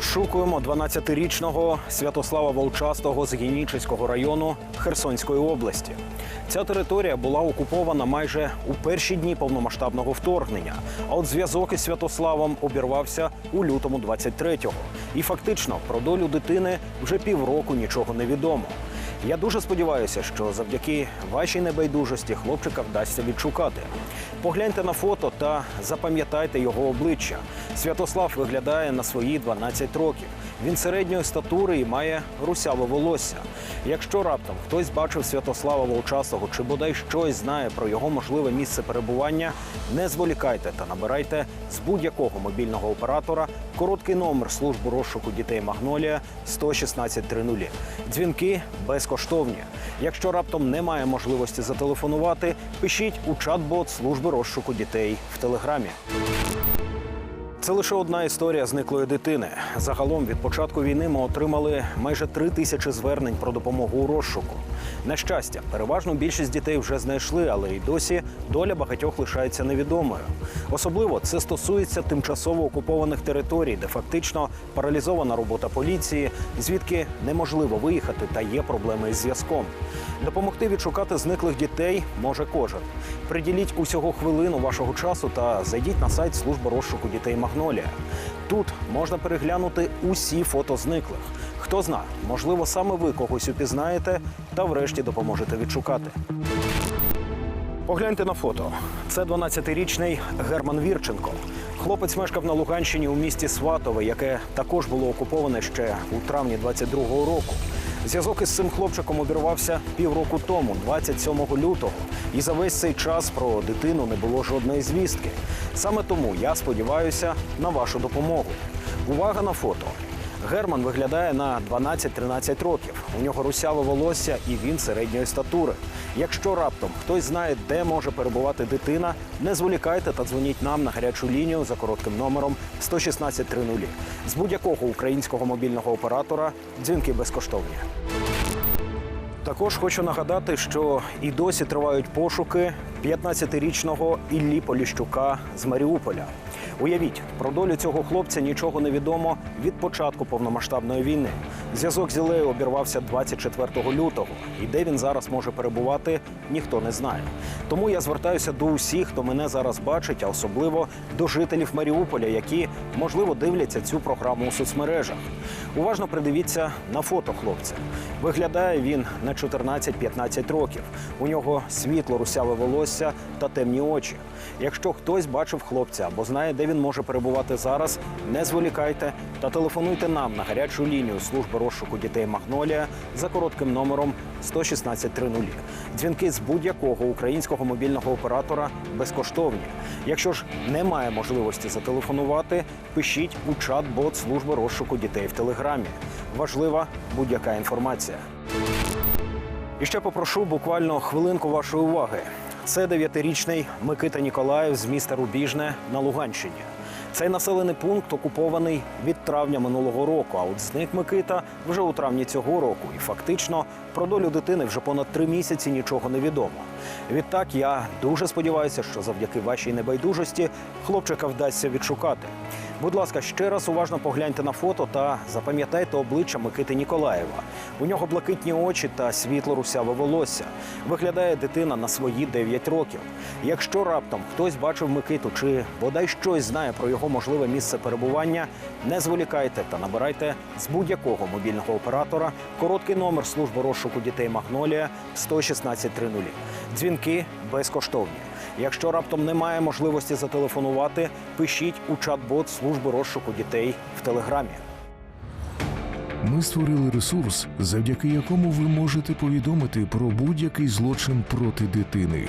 Розшукуємо 12-річного Святослава Волчастого з Генічеського району Херсонської області. Ця територія була окупована майже у перші дні повномасштабного вторгнення. А от зв'язок із Святославом обірвався у лютому 23-го. І фактично про долю дитини вже півроку нічого не відомо. Я дуже сподіваюся, що завдяки вашій небайдужості хлопчика вдасться відшукати. Погляньте на фото та запам'ятайте його обличчя. Святослав виглядає на свої 12 років. Він середньої статури і має русяве волосся. Якщо раптом хтось бачив Святослава Волчастого чи бодай щось знає про його можливе місце перебування, не зволікайте та набирайте з будь-якого мобільного оператора короткий номер служби розшуку дітей Магнолія 11630. Дзвінки безкоштовні. Якщо раптом немає можливості зателефонувати, пишіть у чат-бот служби розшуку дітей в телеграмі. Це лише одна історія зниклої дитини. Загалом від початку війни ми отримали майже три тисячі звернень про допомогу у розшуку. На щастя, переважну більшість дітей вже знайшли, але й досі доля багатьох лишається невідомою. Особливо це стосується тимчасово окупованих територій, де фактично паралізована робота поліції, звідки неможливо виїхати та є проблеми із зв'язком. Допомогти відшукати зниклих дітей може кожен. Приділіть усього хвилину вашого часу та зайдіть на сайт служби розшуку дітей Магнолія. Тут можна переглянути усі фото зниклих. Хто зна, можливо, саме ви когось упізнаєте та врешті допоможете відшукати. Погляньте на фото. Це 12-річний Герман Вірченко. Хлопець мешкав на Луганщині у місті Сватове, яке також було окуповане ще у травні 22-го року. Зв'язок із цим хлопчиком обірвався півроку тому, 27 лютого. І за весь цей час про дитину не було жодної звістки. Саме тому я сподіваюся на вашу допомогу. Увага на фото. Герман виглядає на 12-13 років. У нього русяве волосся і він середньої статури. Якщо раптом хтось знає, де може перебувати дитина, не зволікайте та дзвоніть нам на гарячу лінію за коротким номером 11630. З будь-якого українського мобільного оператора дзвінки безкоштовні. Також хочу нагадати, що і досі тривають пошуки 15-річного Іллі Поліщука з Маріуполя. Уявіть, про долю цього хлопця нічого не відомо від початку повномасштабної війни. Зв'язок з Ілею обірвався 24 лютого, і де він зараз може перебувати, ніхто не знає. Тому я звертаюся до усіх, хто мене зараз бачить, а особливо до жителів Маріуполя, які можливо дивляться цю програму у соцмережах. Уважно придивіться на фото хлопця. Виглядає він на 14-15 років. У нього світло русяве волосся та темні очі. Якщо хтось бачив хлопця або знає, де він може перебувати зараз, не зволікайте та телефонуйте нам на гарячу лінію служби розшуку дітей Магнолія за коротким номером 11630. Дзвінки з будь-якого українського мобільного оператора безкоштовні. Якщо ж немає можливості зателефонувати, пишіть у чат-бот служби розшуку дітей в телеграмі. Важлива будь-яка інформація. І ще попрошу буквально хвилинку вашої уваги. Це дев'ятирічний Микита Ніколаєв з міста Рубіжне на Луганщині. Цей населений пункт окупований від травня минулого року. А от зник Микита вже у травні цього року. І фактично про долю дитини вже понад три місяці нічого не відомо. Відтак я дуже сподіваюся, що завдяки вашій небайдужості хлопчика вдасться відшукати. Будь ласка, ще раз уважно погляньте на фото та запам'ятайте обличчя Микити Ніколаєва. У нього блакитні очі та світло русяве волосся. Виглядає дитина на свої 9 років. Якщо раптом хтось бачив Микиту чи бодай щось знає про його можливе місце перебування, не зволікайте та набирайте з будь-якого мобільного оператора короткий номер служби розшуку дітей Магнолія 11630. Дзвінки безкоштовні. Якщо раптом немає можливості зателефонувати, пишіть у чат-бот служби розшуку дітей в телеграмі. Ми створили ресурс, завдяки якому ви можете повідомити про будь-який злочин проти дитини.